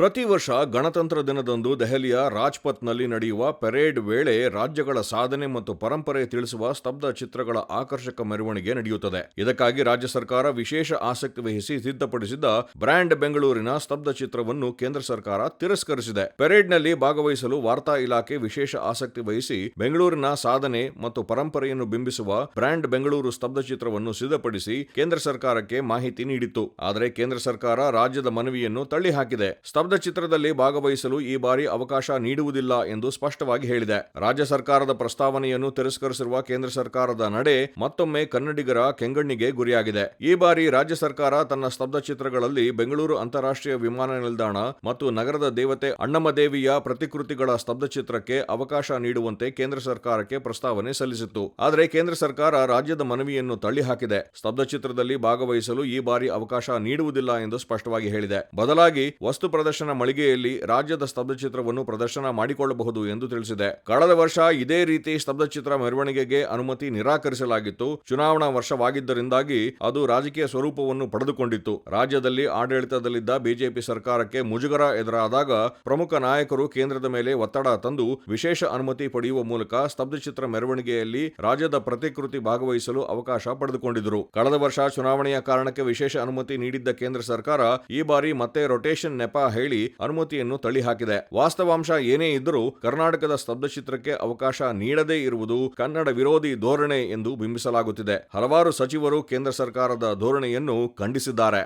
ಪ್ರತಿ ವರ್ಷ ಗಣತಂತ್ರ ದಿನದಂದು ದೆಹಲಿಯ ರಾಜ್ಪಥ್ನಲ್ಲಿ ನಡೆಯುವ ಪೆರೇಡ್ ವೇಳೆ ರಾಜ್ಯಗಳ ಸಾಧನೆ ಮತ್ತು ಪರಂಪರೆ ತಿಳಿಸುವ ಸ್ತಬ್ಧ ಚಿತ್ರಗಳ ಆಕರ್ಷಕ ಮೆರವಣಿಗೆ ನಡೆಯುತ್ತದೆ. ಇದಕ್ಕಾಗಿ ರಾಜ್ಯ ಸರ್ಕಾರ ವಿಶೇಷ ಆಸಕ್ತಿ ವಹಿಸಿ ಸಿದ್ಧಪಡಿಸಿದ್ದ ಬ್ರ್ಯಾಂಡ್ ಬೆಂಗಳೂರಿನ ಸ್ತಬ್ಧ ಚಿತ್ರವನ್ನು ಕೇಂದ್ರ ಸರ್ಕಾರ ತಿರಸ್ಕರಿಸಿದೆ. ಪೆರೇಡ್ನಲ್ಲಿ ಭಾಗವಹಿಸಲು ವಾರ್ತಾ ಇಲಾಖೆ ವಿಶೇಷ ಆಸಕ್ತಿ ವಹಿಸಿ ಬೆಂಗಳೂರಿನ ಸಾಧನೆ ಮತ್ತು ಪರಂಪರೆಯನ್ನು ಬಿಂಬಿಸುವ ಬ್ರ್ಯಾಂಡ್ ಬೆಂಗಳೂರು ಸ್ತಬ್ಧ ಚಿತ್ರವನ್ನು ಸಿದ್ಧಪಡಿಸಿ ಕೇಂದ್ರ ಸರ್ಕಾರಕ್ಕೆ ಮಾಹಿತಿ ನೀಡಿತ್ತು. ಆದರೆ ಕೇಂದ್ರ ಸರ್ಕಾರ ರಾಜ್ಯದ ಮನವಿಯನ್ನು ತಳ್ಳಿಹಾಕಿದೆ. ಸ್ತಬ್ಧ ಚಿತ್ರದಲ್ಲಿ ಭಾಗವಹಿಸಲು ಈ ಬಾರಿ ಅವಕಾಶ ನೀಡುವುದಿಲ್ಲ ಎಂದು ಸ್ಪಷ್ಟವಾಗಿ ಹೇಳಿದೆ. ರಾಜ್ಯ ಸರ್ಕಾರದ ಪ್ರಸ್ತಾವನೆಯನ್ನು ತಿರಸ್ಕರಿಸಿರುವ ಕೇಂದ್ರ ಸರ್ಕಾರದ ನಡೆ ಮತ್ತೊಮ್ಮೆ ಕನ್ನಡಿಗರ ಕೆಂಗಣ್ಣಿಗೆ ಗುರಿಯಾಗಿದೆ. ಈ ಬಾರಿ ರಾಜ್ಯ ಸರ್ಕಾರ ತನ್ನ ಸ್ತಬ್ಧ ಚಿತ್ರಗಳಲ್ಲಿ ಬೆಂಗಳೂರು ಅಂತಾರಾಷ್ಟ್ರೀಯ ವಿಮಾನ ನಿಲ್ದಾಣ ಮತ್ತು ನಗರದ ದೇವತೆ ಅಣ್ಣಮ್ಮದೇವಿಯ ಪ್ರತಿಕೃತಿಗಳ ಸ್ತಬ್ಧ ಚಿತ್ರಕ್ಕೆ ಅವಕಾಶ ನೀಡುವಂತೆ ಕೇಂದ್ರ ಸರ್ಕಾರಕ್ಕೆ ಪ್ರಸ್ತಾವನೆ ಸಲ್ಲಿಸಿತ್ತು. ಆದರೆ ಕೇಂದ್ರ ಸರ್ಕಾರ ರಾಜ್ಯದ ಮನವಿಯನ್ನು ತಳ್ಳಿಹಾಕಿದೆ. ಸ್ತಬ್ಧ ಚಿತ್ರದಲ್ಲಿ ಭಾಗವಹಿಸಲು ಈ ಬಾರಿ ಅವಕಾಶ ನೀಡುವುದಿಲ್ಲ ಎಂದು ಸ್ಪಷ್ಟವಾಗಿ ಹೇಳಿದೆ. ಬದಲಾಗಿ ವಸ್ತು ಮಳಿಗೆಯಲ್ಲಿ ರಾಜ್ಯದ ಸ್ತಬ್ಧಚಿತ್ರವನ್ನು ಪ್ರದರ್ಶನ ಮಾಡಿಕೊಳ್ಳಬಹುದು ಎಂದು ತಿಳಿಸಿದೆ. ಕಳೆದ ವರ್ಷ ಇದೇ ರೀತಿ ಸ್ತಬ್ಧಚಿತ್ರ ಮೆರವಣಿಗೆಗೆ ಅನುಮತಿ ನಿರಾಕರಿಸಲಾಗಿತ್ತು. ಚುನಾವಣಾ ವರ್ಷವಾಗಿದ್ದರಿಂದಾಗಿ ಅದು ರಾಜಕೀಯ ಸ್ವರೂಪವನ್ನು ಪಡೆದುಕೊಂಡಿತ್ತು. ರಾಜ್ಯದಲ್ಲಿ ಆಡಳಿತದಲ್ಲಿದ್ದ ಬಿಜೆಪಿ ಸರ್ಕಾರಕ್ಕೆ ಮುಜುಗರ ಎದುರಾದಾಗ ಪ್ರಮುಖ ನಾಯಕರು ಕೇಂದ್ರದ ಮೇಲೆ ಒತ್ತಡ ತಂದು ವಿಶೇಷ ಅನುಮತಿ ಪಡೆಯುವ ಮೂಲಕ ಸ್ತಬ್ಧಚಿತ್ರ ಮೆರವಣಿಗೆಯಲ್ಲಿ ರಾಜ್ಯದ ಪ್ರತಿಕೃತಿ ಭಾಗವಹಿಸಲು ಅವಕಾಶ ಪಡೆದುಕೊಂಡಿದ್ದರು. ಕಳೆದ ವರ್ಷ ಚುನಾವಣೆಯ ಕಾರಣಕ್ಕೆ ವಿಶೇಷ ಅನುಮತಿ ನೀಡಿದ್ದ ಕೇಂದ್ರ ಸರ್ಕಾರ ಈ ಬಾರಿ ಮತ್ತೆ ರೊಟೇಷನ್ ನೆಪ ಹೇಳಿ ಅನುಮತಿಯನ್ನು ತಳ್ಳಿಹಾಕಿದೆ. ವಾಸ್ತವಾಂಶ ಏನೇ ಇದ್ದರೂ ಕರ್ನಾಟಕದ ಸ್ತಬ್ಧಚಿತ್ರಕ್ಕೆ ಅವಕಾಶ ನೀಡದೇ ಇರುವುದು ಕನ್ನಡ ವಿರೋಧಿ ಧೋರಣೆ ಎಂದು ಬಿಂಬಿಸಲಾಗುತ್ತಿದೆ. ಹಲವಾರು ಸಚಿವರು ಕೇಂದ್ರ ಸರ್ಕಾರದ ಧೋರಣೆಯನ್ನು ಖಂಡಿಸಿದ್ದಾರೆ.